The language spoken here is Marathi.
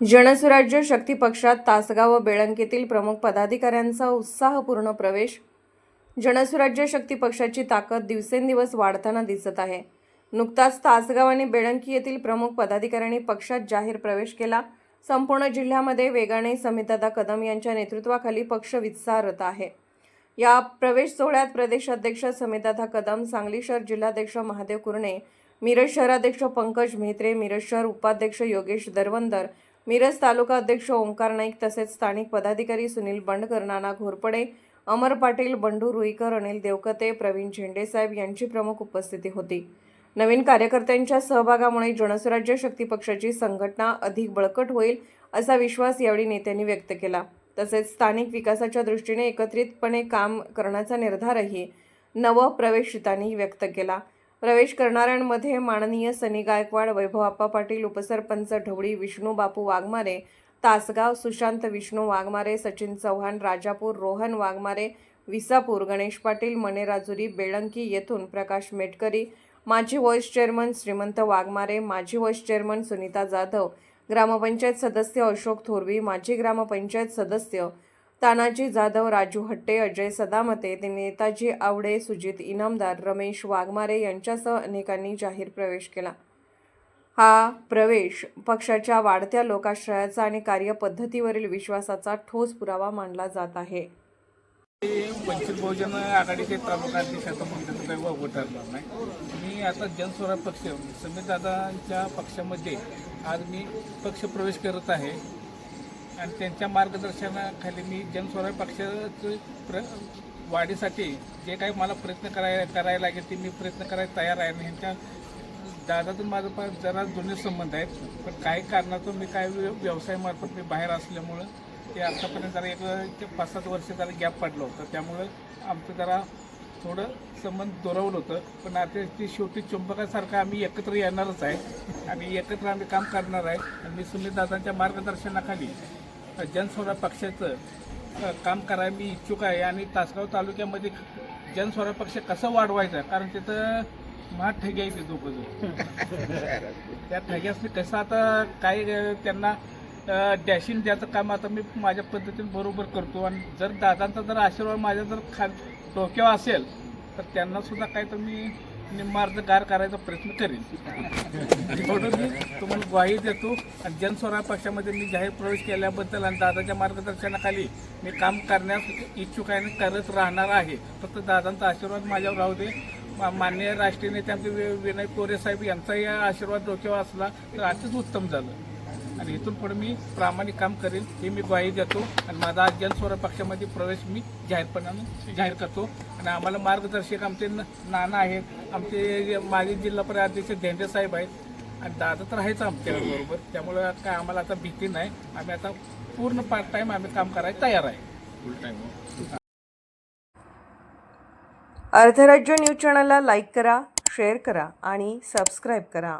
जनसुराज्य शक्ती पक्षात तासगाव व बेळंकीतील प्रमुख पदाधिकाऱ्यांचा उत्साहपूर्ण प्रवेश. जनसुराज्य शक्ती पक्षाची ताकद दिवसेंदिवस वाढताना दिसत आहे. नुकताच तासगाव आणि बेळंकी येथील प्रमुख पदाधिकाऱ्यांनी पक्षात जाहीर प्रवेश केला. संपूर्ण जिल्ह्यामध्ये वेगाने समितादा कदम यांच्या नेतृत्वाखाली पक्ष विस्तारत आहे. या प्रवेश सोहळ्यात प्रदेशाध्यक्ष समितादा कदम सांगली शहर जिल्हाध्यक्ष महादेव कुरणे मिरज शहराध्यक्ष पंकज म्हेत्रे मिरज शहर उपाध्यक्ष योगेश दरवंदर मिरज तालुका अध्यक्ष ओंकार नाईक तसेच स्थानिक पदाधिकारी सुनील बंडकर नाना घोरपडे अमर पाटील बंडू रुईकर अनिल देवकते प्रवीण झेंडेसाहेब यांची प्रमुख उपस्थिती होती. नवीन कार्यकर्त्यांच्या सहभागामुळे जनसुराज्य शक्ती पक्षाची संघटना अधिक बळकट होईल असा विश्वास यावेळी नेत्यांनी व्यक्त केला. तसेच स्थानिक विकासाच्या दृष्टीने एकत्रितपणे काम करण्याचा निर्धारही नवप्रवेशितांनी व्यक्त केला. प्रवेश करणाऱ्यांमध्ये माननीय सनी गायकवाड वैभवाप्पा पाटील उपसरपंच ढवळी विष्णू बापू वाघमारे तासगाव सुशांत विष्णू वाघमारे सचिन चव्हाण राजापूर रोहन वाघमारे विसापूर गणेश पाटील मणेराजुरी बेळंकी येथून प्रकाश मेटकरी माजी व्हाईस चेअरमन श्रीमंत वाघमारे माजी व्हाईस चेअरमन सुनीता जाधव ग्रामपंचायत सदस्य अशोक थोरवी माजी ग्रामपंचायत सदस्य तानाजी जाधव राजू हट्टे अजय सदामते ते नेताजी आवडे सुजित इनामदार रमेश वाघमारे यांच्यासह अनेकांनी जाहीर प्रवेश केला. हा प्रवेश पक्षाच्या वाढत्या लोकाश्रयाचा आणि कार्यपद्धतीवरील विश्वासाचा ठोस पुरावा मानला जात आहे. वंचित बहुजन आघाडीचे तालुका अध्यक्षाचा म्हणण्याचं काही वागू ठरणार नाही. मी आता जनस्वराज पक्ष समीरदादांच्या पक्षामध्ये आज मी पक्ष प्रवेश करत आहे. आणि त्यांच्या मार्गदर्शनाखाली मी जनस्वराज पक्षाचे प्र वाढीसाठी जे काही मला प्रयत्न करायला करायला लागेल ते मी प्रयत्न करायला तयार आहे. आणि ह्यांच्या दादातून माझं पण जरा जुने संबंध आहेत. पण काही कारणातून मी काय व्यवसायामार्फत मी बाहेर असल्यामुळं ते आतापर्यंत जरा एक ते पाच सात वर्ष जरा गॅप पडलं होतं. त्यामुळं आमचं जरा थोडं संबंध दुरावलं होतं. पण आता ते शेवटी चुंबकासारखं आम्ही एकत्र येणारच आहे. आणि एकत्र आम्ही काम करणार आहे. आणि मी सुनील दादांच्या मार्गदर्शनाखाली जनस्वराज पक्षाचं काम करायला मी इच्छुक आहे. आणि तासगाव तालुक्यामध्ये जनस्वराज पक्ष कसं वाढवायचं? कारण तिथं महा ठगी आहे ते दोघं त्या ठग्यासनी कसं आता काय त्यांना डॅशिंग द्यायचं काम आता मी माझ्या पद्धतीने बरोबर करतो. आणि जर दादांचा जर आशीर्वाद माझ्या जर खा डोक्यावर असेल तर त्यांना सुद्धा काय तर मी निम्मार्धगार करायचा प्रयत्न करेन. एवढं मी तुम्हाला ग्वाही देतो. आणि जनस्वराज पक्षामध्ये मी जाहीर प्रवेश केल्याबद्दल आणि दादाच्या मार्गदर्शनाखाली मी काम करण्यास इच्छुक आहे आणि करत राहणार आहे. फक्त दादांचा आशीर्वाद माझ्यावर राहू दे. माननीय राष्ट्रीय नेते आमचे वि- विनय कोरे साहेब यांचाही आशीर्वाद डोक्यावर असला तर अतिच उत्तम झालं. आणि इथून पुढे मी प्रामाणिक काम करेन हे मी ग्वाही देतो. आणि माझा आज जनस्वराज पक्षामध्ये प्रवेश मी जाहीरपणानं जाहीर करतो. आणि आम्हाला मार्गदर्शक आमचे न- नाना आहेत. आमचे माजी जिल्हा परिषद अध्यक्ष धेंडे साहेब आहेत. आणि दादा तर आहेच आमच्याबरोबर त्यामुळे काय आम्हाला आता भीती नाही. आम्ही आता पूर्ण पार्ट टाईम आम्ही काम करायला तयार आहे. फुल टाईम अर्थराज्य न्यूज चॅनलला लाईक करा शेअर करा आणि सबस्क्राईब करा.